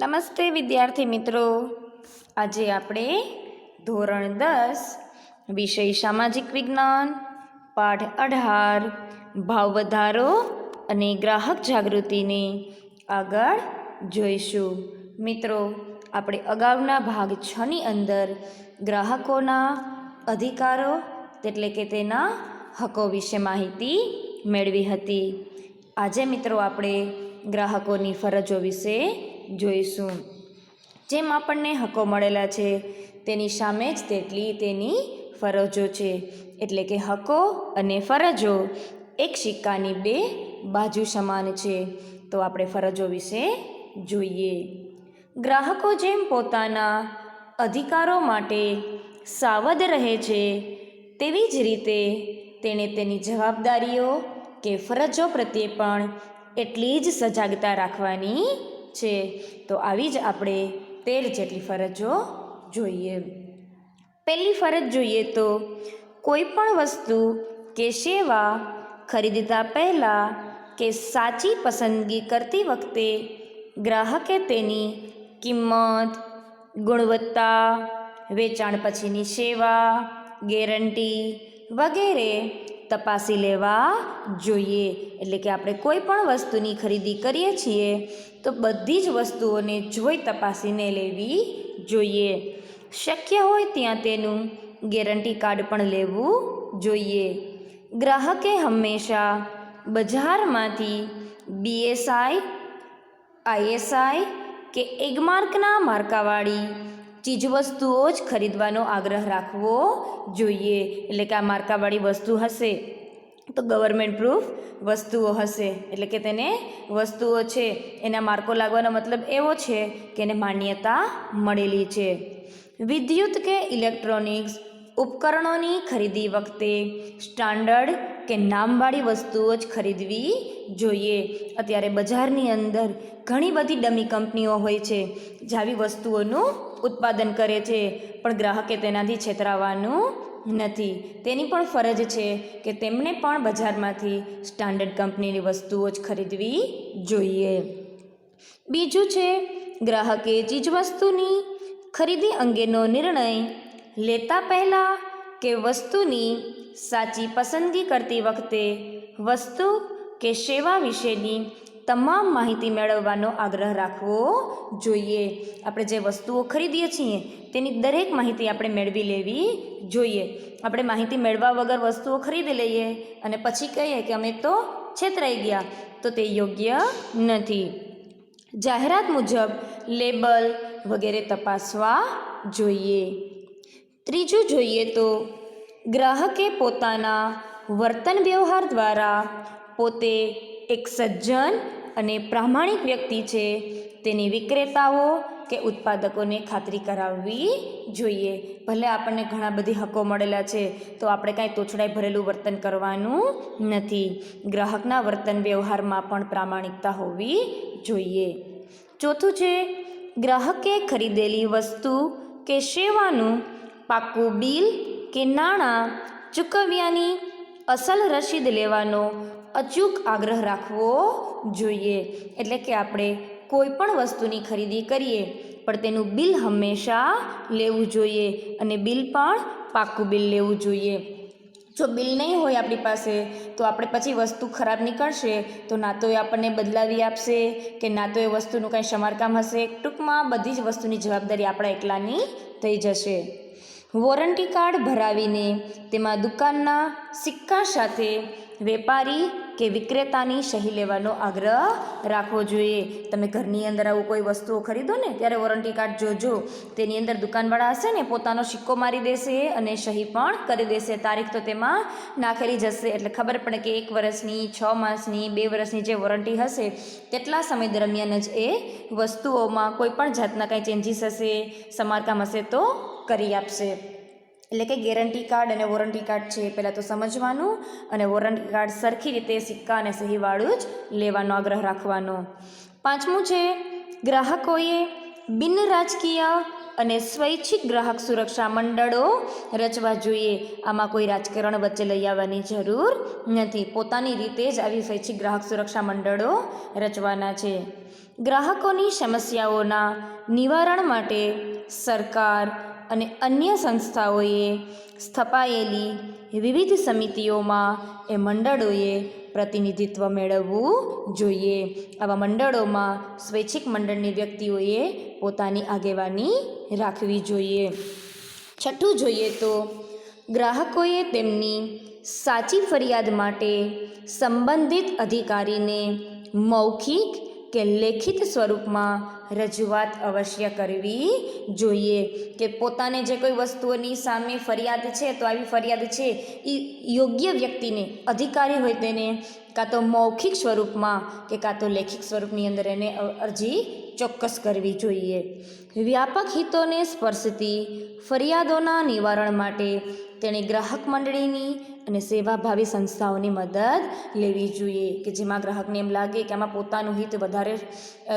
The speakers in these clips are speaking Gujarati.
નમસ્તે વિદ્યાર્થી મિત્રો. આજે આપણે ધોરણ દસ, વિષય સામાજિક વિજ્ઞાન, પાઠ અઢાર, ભાવ વધારો અને ગ્રાહક જાગૃતિને આગળ જોઈશું. મિત્રો, આપણે અગાઉના ભાગ છની અંદર ગ્રાહકોના અધિકારો, એટલે કે તેના હકો વિશે માહિતી મેળવી હતી. આજે મિત્રો આપણે ગ્રાહકોની ફરજો વિશે જોઈશું. જેમ આપણને હકો મળેલા છે, તેની સામે જ તેટલી તેની ફરજો છે. એટલે કે હકો અને ફરજો એક સિક્કાની બે બાજુ સમાન છે. તો આપણે ફરજો વિશે જોઈએ. ગ્રાહકો જેમ પોતાના અધિકારો માટે સાવધ રહે છે, તેવી જ રીતે તેણે તેની જવાબદારીઓ કે ફરજો પ્રત્યે પણ એટલી જ સજાગતા રાખવાની છે, તો આવી જ આપણે તેર જેટલી ફરજો જોઈએ. પહેલી ફરજ જોઈએ તો કોઈ પણ વસ્તુ કે સેવા ખરીદતા પહેલાં કે સાચી પસંદગી કરતી વખતે ગ્રાહકે તેની કિંમત, ગુણવત્તા, વેચાણ પછીની સેવા, ગેરંટી વગેરે તપાસી લેવા જોઈએ. એટલે કે આપણે કોઈ પણ વસ્તુની ખરીદી કરીએ છીએ, તો બધી જ વસ્તુઓને જોઈ તપાસીને લેવી જોઈએ. શક્ય હોય ત્યાં તેનું ગેરંટી કાર્ડ પણ લેવું જોઈએ. ગ્રાહકે હંમેશા બજારમાંથી બીએસઆઈ આઈએસઆઈ કે એગમાર્કના માર્કાવાળી ચીજવસ્તુઓ જ ખરીદવાનો આગ્રહ રાખવો જોઈએ. એટલે કે આ માર્કાવાળી વસ્તુ હશે, તો ગવર્મેન્ટ પ્રૂફ વસ્તુઓ હશે. એટલે કે તેને વસ્તુઓ છે, એના માર્કો લાગવાનો મતલબ એવો છે કે એને માન્યતા મળેલી છે. વિદ્યુત કે ઇલેક્ટ્રોનિક્સ ઉપકરણોની ખરીદી વખતે સ્ટાન્ડર્ડ કે નામવાળી વસ્તુઓ જ ખરીદવી જોઈએ. અત્યારે બજારની અંદર ઘણી બધી ડમી કંપનીઓ હોય છે, જે આવી વસ્તુઓનું ઉત્પાદન કરે છે, પણ ગ્રાહકે તેનાથી છેતરાવાનું નથી. તેની પણ ફરજ છે કે તેમણે પણ બજારમાંથી સ્ટાન્ડર્ડ કંપનીની વસ્તુઓ જ ખરીદવી જોઈએ. બીજું છે, ગ્રાહકે ચીજવસ્તુની ખરીદી અંગેનો નિર્ણય લેતા પહેલાં કે વસ્તુની સાચી પસંદગી કરતી વખતે વસ્તુ કે સેવા વિશેની તમામ માહિતી મેળવવાનો આગ્રહ રાખવો જોઈએ. આપણે જે વસ્તુઓ ખરીદીએ છીએ, તેની દરેક માહિતી આપણે મેળવી લેવી જોઈએ. આપણે માહિતી મેળવવા વગર વસ્તુઓ ખરીદી લઈએ અને પછી કહીએ કે અમે તો છેતરાઈ ગયા, તો તે યોગ્ય નથી. જાહેરાત મુજબ લેબલ વગેરે તપાસવા જોઈએ. ત્રીજું જોઈએ તો, ગ્રાહકે પોતાના વર્તન વ્યવહાર દ્વારા પોતે એક સજ્જન અને પ્રામાણિક વ્યક્તિ છે. તેની વિક્રેતાઓ કે ઉત્પાદકોને ખાતરી કરાવવી જોઈએ. ભલે આપણને ઘણા બધી હકો મળેલા છે, તો આપણે કાંઈ તોછડાઈ ભરેલું વર્તન કરવાનું નથી. ગ્રાહકના વર્તન વ્યવહારમાં પણ પ્રામાણિકતા હોવી જોઈએ. ચોથું છે, ગ્રાહકે ખરીદેલી વસ્તુ કે સેવાનું પાક્કું બિલ કે નાણાં ચૂકવ્યાની અસલ રસીદ લેવાનો અચૂક આગ્રહ રાખવો જોઈએ. એટલે કે આપણે કોઈ પણ વસ્તુની ખરીદી કરીએ, પણ તેનું બિલ હંમેશા લેવું જોઈએ અને બિલ પણ પાક્કું બિલ લેવું જોઈએ. જો બિલ નહીં હોય આપણી પાસે, તો આપણે પછી વસ્તુ ખરાબ નીકળશે, તો ના તો એ આપણને બદલાવી આપશે, કે ના તો એ વસ્તુનું કાંઈ સમારકામ હશે. ટૂંકમાં બધી જ વસ્તુની જવાબદારી આપણા એકલાની થઈ જશે. વોરંટી કાર્ડ ભરાવીને તેમાં દુકાનના સિક્કા સાથે વેપારી કે વિક્રેતાની સહી લેવાનો આગ્રહ રાખવો જોઈએ. તમે ઘરની અંદર આવું કોઈ વસ્તુઓ ખરીદો ને, ત્યારે વોરંટી કાર્ડ જોજો. તેની અંદર દુકાનવાળા હશે ને, પોતાનો સિક્કો મારી દેશે અને સહી પણ કરી દેશે. તારીખ તો તેમાં નાખેલી જશે એટલે ખબર પડે કે એક વર્ષની, છ માસની, બે વર્ષની જે વોરંટી હશે તેટલા સમય દરમિયાન જ એ વસ્તુઓમાં કોઈ પણ જાતના કાંઈ ચેન્જીસ હશે, સમારકામ હશે તો કરી આપશે. એટલે કે ગેરંટી કાર્ડ અને વોરંટી કાર્ડ છે પહેલાં તો સમજવાનું અને વોરંટી કાર્ડ સરખી રીતે સિક્કા અને સહીવાળું જ લેવાનો, આગ્રહ રાખવાનો. પાંચમું છે, ગ્રાહકોએ બિન રાજકીય અને સ્વૈચ્છિક ગ્રાહક સુરક્ષા મંડળો રચવા જોઈએ. આમાં કોઈ રાજકારણ વચ્ચે લઈ આવવાની જરૂર નથી. પોતાની રીતે જ આવી સ્વૈચ્છિક ગ્રાહક સુરક્ષા મંડળો રચવાના છે. ગ્રાહકોની સમસ્યાઓના નિવારણ માટે સરકાર અને અન્ય સંસ્થાઓએ સ્થપાયેલી વિવિધ સમિતિઓમાં એ મંડળોએ પ્રતિનિધિત્વ મેળવવું જોઈએ. આવા મંડળોમાં સ્વૈચ્છિક મંડળની વ્યક્તિઓએ પોતાની આગેવાની રાખવી જોઈએ. છઠ્ઠું જોઈએ તો, ગ્રાહકોએ તેમની સાચી ફરિયાદ માટે સંબંધિત અધિકારીને મૌખિક કે લેખિત સ્વરૂપમાં રજૂઆત અવશ્ય કરવી જોઈએ કે પોતાને જે કોઈ વસ્તુઓની સામે ફરિયાદ છે, તો આવી ફરિયાદ છે એ યોગ્ય વ્યક્તિને, અધિકારી હોય તેને, કાં તો મૌખિક સ્વરૂપમાં કે કાં તો લેખિત સ્વરૂપની અંદર એને અરજી ચોક્કસ કરવી જોઈએ. વ્યાપક હિતોને સ્પર્શતી ફરિયાદોના નિવારણ માટે તેણે ગ્રાહક મંડળીની અને સેવાભાવી સંસ્થાઓની મદદ લેવી જોઈએ, કે જેમાં ગ્રાહકને એમ લાગે કે આમાં પોતાનું હિત વધારે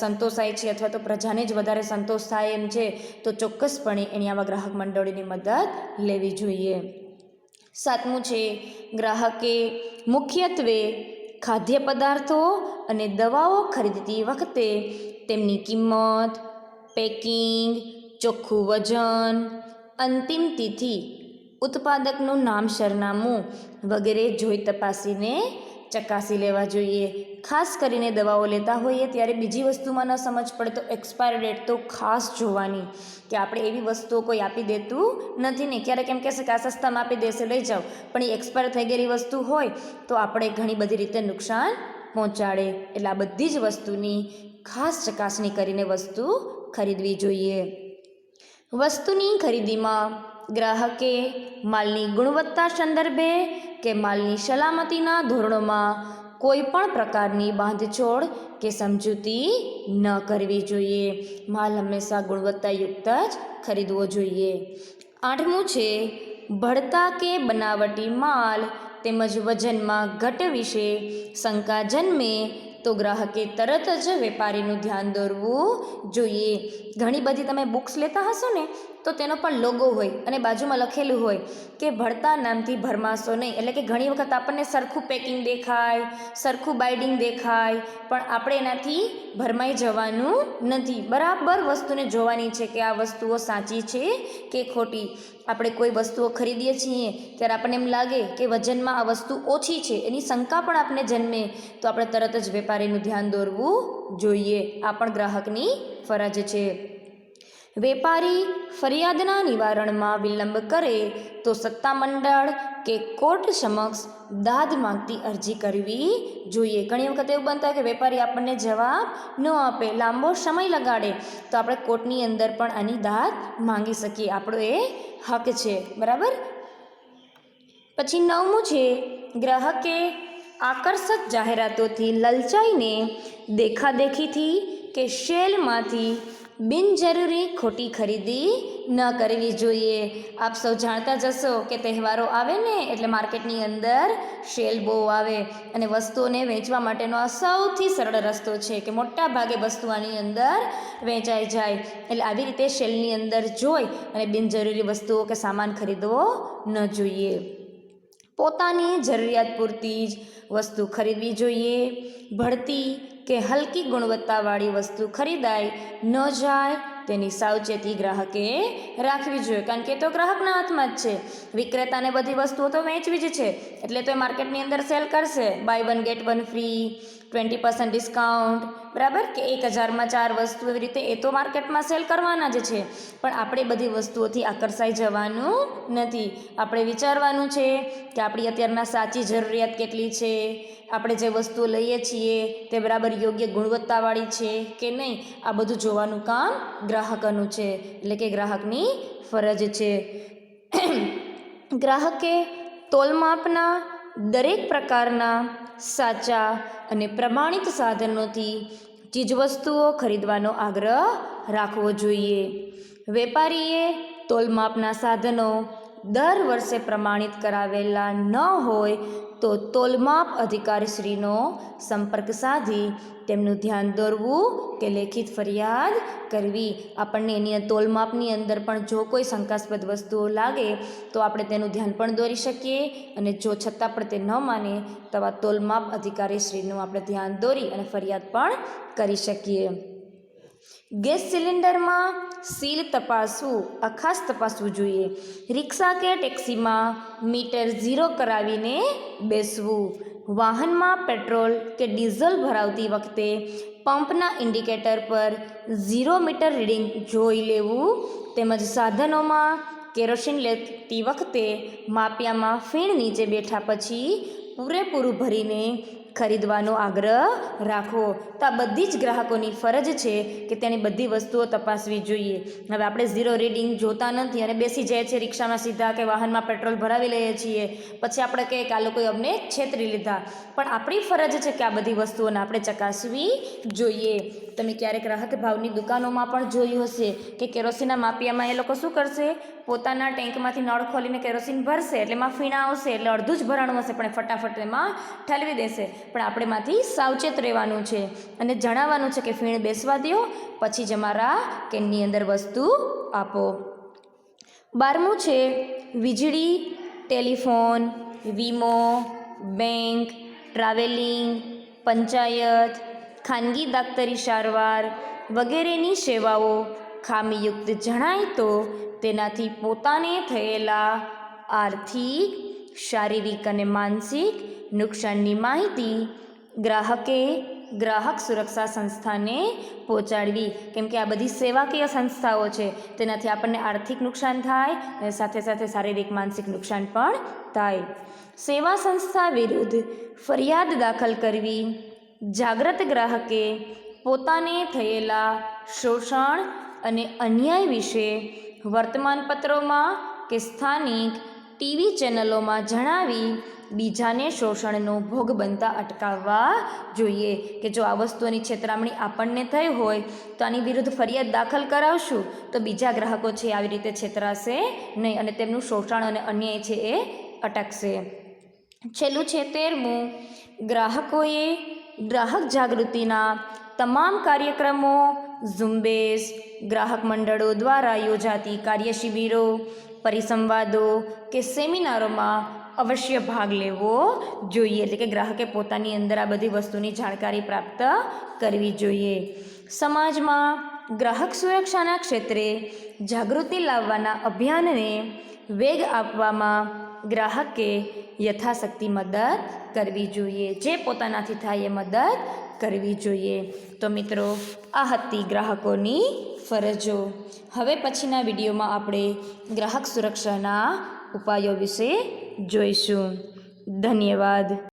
સંતોષાય છે અથવા તો પ્રજાને જ વધારે સંતોષ થાય એમ છે, તો ચોક્કસપણે એની આવા ગ્રાહક મંડળીની મદદ લેવી જોઈએ. સાતમું છે, ગ્રાહકે મુખ્યત્વે ખાદ્ય પદાર્થો અને દવાઓ ખરીદતી વખતે તેમની કિંમત, પેકિંગ, ચોખ્ખું વજન, અંતિમ તિથિ ઉત્પાદકનું નામ સરનામું વગેરે જોઈ તપાસીને ચકાસી લેવા જોઈએ. ખાસ કરીને દવાઓ લેતા હોઈએ ત્યારે બીજી વસ્તુમાં ન સમજ પડે તો એક્સપાયર ડેટ તો ખાસ જોવાની કે આપણે એવી વસ્તુઓ કોઈ આપી દેતું નથી ને. ક્યારેક એમ કહેશે કે આ સસ્તામાં આપી દેશે, લઈ જાઓ. પણ એ એક્સપાયર થઈ ગયેલી વસ્તુ હોય તો આપણે ઘણી બધી રીતે નુકસાન પહોંચાડે. એટલે આ બધી જ વસ્તુની ખાસ ચકાસણી કરીને વસ્તુ ખરીદવી જોઈએ. વસ્તુની ખરીદીમાં ગ્રાહકે માલની ગુણવત્તા સંદર્ભે કે માલની સલામતીના ધોરણોમાં કોઈ પણ પ્રકારની બાંધછોડ કે સમજૂતી ન કરવી જોઈએ. માલ હંમેશા ગુણવત્તાયુક્ત જ ખરીદવો જોઈએ. આઠમું છે ભળતા કે બનાવટી માલ તેમજ વજનમાં ઘટ વિશે શંકા જન્મે તો ગ્રાહકે તરત જ વેપારીનું ધ્યાન દોરવું જોઈએ. ઘણી બધી તમે બુક્સ લેતા હશો ને તો તેનો પણ લોગો હોય અને બાજુમાં લખેલું હોય કે ભળતા નામથી ભરમાશો નહીં. એટલે કે ઘણી વખત આપણને સરખું પેકિંગ દેખાય, સરખું બાઇડિંગ દેખાય, પણ આપણે એનાથી ભરમાઈ જવાનું નથી. બરાબર વસ્તુને જોવાની છે કે આ વસ્તુઓ સાચી છે કે ખોટી. આપણે કોઈ વસ્તુઓ ખરીદીએ છીએ ત્યારે આપણને એમ લાગે કે વજનમાં આ વસ્તુ ઓછી છે, એની શંકા પણ આપણે જન્મે. તો આપણે તરત જ વેપારીનું ધ્યાન દોરવું જોઈએ. આ પણ ગ્રાહકની ફરજ છે. વેપારી ફરિયાદના નિવારણમાં વિલંબ કરે તો સત્તામંડળ કે કોર્ટ સમક્ષ દાદ માંગતી અરજી કરવી જોઈએ. ઘણી વખત એવું બનતા કે વેપારી આપણને જવાબ ન આપે, લાંબો સમય લગાડે, તો આપણે કોર્ટની અંદર પણ આની દાદ માંગી શકીએ. આપણો એ હક છે. બરાબર? પછી નવમું છે, ગ્રાહકે આકર્ષક જાહેરાતોથી લલચાઈને દેખાદેખીથી કે શેલમાંથી બિનજરૂરી ખોટી ખરીદી ન કરવી જોઈએ. આપ સૌ જાણતા જશો કે તહેવારો આવે ને એટલે માર્કેટની અંદર શેલ બહુ આવે અને વસ્તુઓને વેચવા માટેનો આ સૌથી સરળ રસ્તો છે કે મોટા ભાગે વસ્તુ આની અંદર વેચાઈ જાય. એટલે આવી રીતે શેલની અંદર જોઈ અને બિનજરૂરી વસ્તુઓ કે સામાન ખરીદવો ન જોઈએ. પોતાની જરૂરિયાત પૂરતી જ વસ્તુ ખરીદવી જોઈએ. ભળતી કે હલકી ગુણવત્તાવાળી વસ્તુ ખરીદાય ન જાય તેની સાવચેતી ગ્રાહકે રાખવી જોઈએ. કારણ કે તો ગ્રાહકના હાથમાં જ છે. વિક્રેતાને બધી વસ્તુઓ તો વેચવી જ છે. એટલે તો એ માર્કેટની અંદર સેલ કરશે. Buy one, get one free, twenty percent discount. બરાબર? કે એક હજારમાં ચાર વસ્તુ એવી રીતે એ તો માર્કેટમાં સેલ કરવાના જ છે. પણ આપણે બધી વસ્તુઓથી આકર્ષાઈ જવાનું નથી. આપણે વિચારવાનું છે કે આપણી અત્યારના સાચી જરૂરિયાત કેટલી છે. આપણે જે વસ્તુઓ લઈએ છીએ તે બરાબર યોગ્ય ગુણવત્તાવાળી છે કે નહીં? આ બધું જોવાનું કામ ગ્રાહકનું છે. એટલે કે ગ્રાહકની ફરજ છે. ગ્રાહકે તોલમાપના દરેક પ્રકારના સાચા અને પ્રમાણિત સાધનોથી ચીજવસ્તુઓ ખરીદવાનો આગ્રહ રાખવો જોઈએ. વેપારીએ તોલમાપના સાધનો દર વર્ષે પ્રમાણિત કરાવેલા ન હોય તો તોલમાપ અધિકારીશ્રીનો સંપર્ક સાધી, તેમનું ધ્યાન દોરવું કે લેખિત ફરિયાદ કરવી. આપણને એની તોલમાપની અંદર પણ જો કોઈ શંકાસ્પદ વસ્તુઓ લાગે, તો આપણે તેનું ધ્યાન પણ દોરી શકીએ અને જો છતાં પણ તે ન માને, તો આ તોલમાપ અધિકારીશ્રીનું આપણે ધ્યાન દોરી અને ફરિયાદ પણ કરી શકીએ. ગેસ સિલિન્ડરમાં સીલ તપાસવું આ તપાસવું જોઈએ. રિક્ષા કે ટેક્સીમાં મીટર ઝીરો કરાવીને બેસવું. વાહનમાં પેટ્રોલ કે ડીઝલ ભરાવતી વખતે પંપના ઇન્ડિકેટર પર ઝીરો મીટર રીડિંગ જોઈ લેવું તેમજ સાધનોમાં કેરોસીન લેતી વખતે માપિયામાં ફીણ નીચે બેઠા પછી પૂરેપૂરું ભરીને ખરીદવાનો આગ્રહ રાખવો તો આ બધી જ ગ્રાહકોની ફરજ છે કે તેની બધી વસ્તુઓ તપાસવી જોઈએ. હવે આપણે ઝીરો રીડિંગ જોતા નથી અને બેસી જાય છે રિક્ષામાં સીધા કે વાહનમાં પેટ્રોલ ભરાવી લઈએ છીએ. પછી આપણે કહીએ કે આ લોકોએ અમને છેતરી લીધા. પણ આપણી ફરજ છે કે આ બધી વસ્તુઓને આપણે ચકાસવી જોઈએ. તમે ક્યારેક રાહત ભાવની દુકાનોમાં પણ જોયું હશે કે કેરોસીનના માપિયામાં એ લોકો શું કરશે? પોતાના ટેન્કમાંથી નળ ખોલીને કેરોસીન ભરશે, એટલે એમાં ફીણા આવશે, એટલે અડધું જ ભરાણું હશે, પણ ફટાફટ એમાં ઠલવી દેશે. પણ આપણે એમાંથી સાવચેત રહેવાનું છે અને જણાવવાનું છે કે ફીણ બેસવા દો પછી જ અમારા કેનની અંદર વસ્તુ આપો. બારમું છે વીજળી, ટેલિફોન, વીમો, બેંક, ટ્રાવેલિંગ, પંચાયત, ખાનગી દાક્તરી સારવાર વગેરેની સેવાઓ. ખામીયુક્ત જણાય તો તેનાથી પોતાને થયેલા આર્થિક, શારીરિક અને માનસિક નુકસાનની માહિતી ગ્રાહકે ગ્રાહક સુરક્ષા સંસ્થાને પહોંચાડવી. કેમ કે આ બધી સેવાકીય સંસ્થાઓ છે, તેનાથી આપણને આર્થિક નુકસાન થાય અને સાથે સાથે શારીરિક, માનસિક નુકસાન પણ થાય. સેવા સંસ્થા વિરુદ્ધ ફરિયાદ દાખલ કરવી. જાગ્રત ગ્રાહકે પોતાને થયેલા શોષણ અને અન્યાય વિશે વર્તમાનપત્રોમાં કે સ્થાનિક ટીવી ચેનલોમાં જણાવી બીજાને શોષણનો ભોગ બનતા અટકાવવા જોઈએ કે જો આ વસ્તુઓની છેતરામણી આપણને થઈ હોય તો આની વિરુદ્ધ ફરિયાદ દાખલ કરાવશું, તો બીજા ગ્રાહકો છે આવી રીતે છેતરાશે નહીં અને તેમનું શોષણ અને અન્યાય છે એ અટકશે. છેલ્લું છે તેરમું. ગ્રાહકોએ ગ્રાહક જાગૃતિના તમામ કાર્યક્રમો, ઝુંબેશ, ગ્રાહક મંડળો દ્વારા યોજાતી કાર્યશિબિરો, પરિસંવાદો કે સેમિનારોમાં અવશ્ય ભાગ લેવો જોઈએ. એટલે કે ગ્રાહકે પોતાની અંદર આ બધી વસ્તુની જાણકારી પ્રાપ્ત કરવી જોઈએ. સમાજમાં ગ્રાહક સુરક્ષાના ક્ષેત્રે જાગૃતિ લાવવાના અભિયાનને વેગ આપવામાં ગ્રાહકે યથાશક્તિ મદદ કરવી જોઈએ. જે પોતાનાથી થાય એ મદદ કરવી જોઈએ. તો મિત્રો, આ હતી ગ્રાહકોની ફરજો. હવે પછીના વિડીયોમાં આપણે ગ્રાહક સુરક્ષાના ઉપાયો વિશે જોઈશું. ધન્યવાદ.